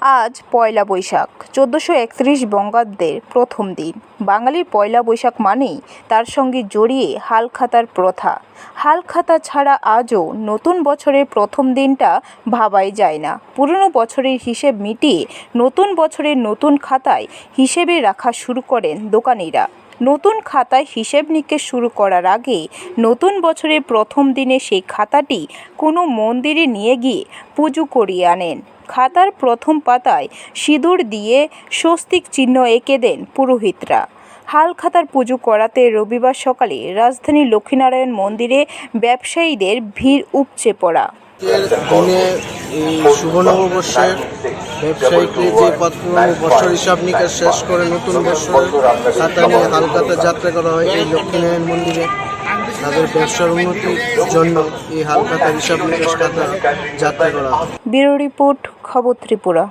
আজ পয়লা বৈশাখ, চোদ্দোশো একত্রিশ বঙ্গাব্দের প্রথম দিন। বাঙালির পয়লা বৈশাখ মানেই তার সঙ্গে জড়িয়ে হালখাতার প্রথা। হালখাতা ছাড়া আজও নতুন বছরের প্রথম দিনটা ভাবাই যায় না। পুরনো বছরের হিসেব মিটিয়ে নতুন বছরের নতুন খাতায় হিসেবে রাখা শুরু করেন দোকানিরা। নতুন খাতায় হিসেব নিকেশ শুরু করার আগে নতুন বছরের প্রথম দিনে সেই খাতাটি কোনো মন্দিরে নিয়ে গিয়ে পুজো করিয়ে আনেন। খাতার প্রথম পাতায় সিঁদুর দিয়ে স্বস্তিক চিহ্ন এঁকে দেন পুরোহিতরা। হালখাতার পুজো করাতে রবিবার সকালে রাজধানী লক্ষ্মীনারায়ণ মন্দিরে ব্যবসায়ীদের ভিড় উপচে পড়া। দিনে এই শুভ নববর্ষের ব্যবসায়িকরা যে পুরনো বছর হিসাব নিকাশ শেষ করে নতুন বছরের খাতা নিয়ে হালকাতা যাত্রা করা হয় এই লক্ষ্মীনারায়ণ মন্দিরে। তাদের ব্যবসার উন্নতির জন্য এই হালকাতা হিসাব নিকাশ খাতা যাত্রা করা হয় ব্যুরো রিপোর্ট, খবর ত্রিপুরা।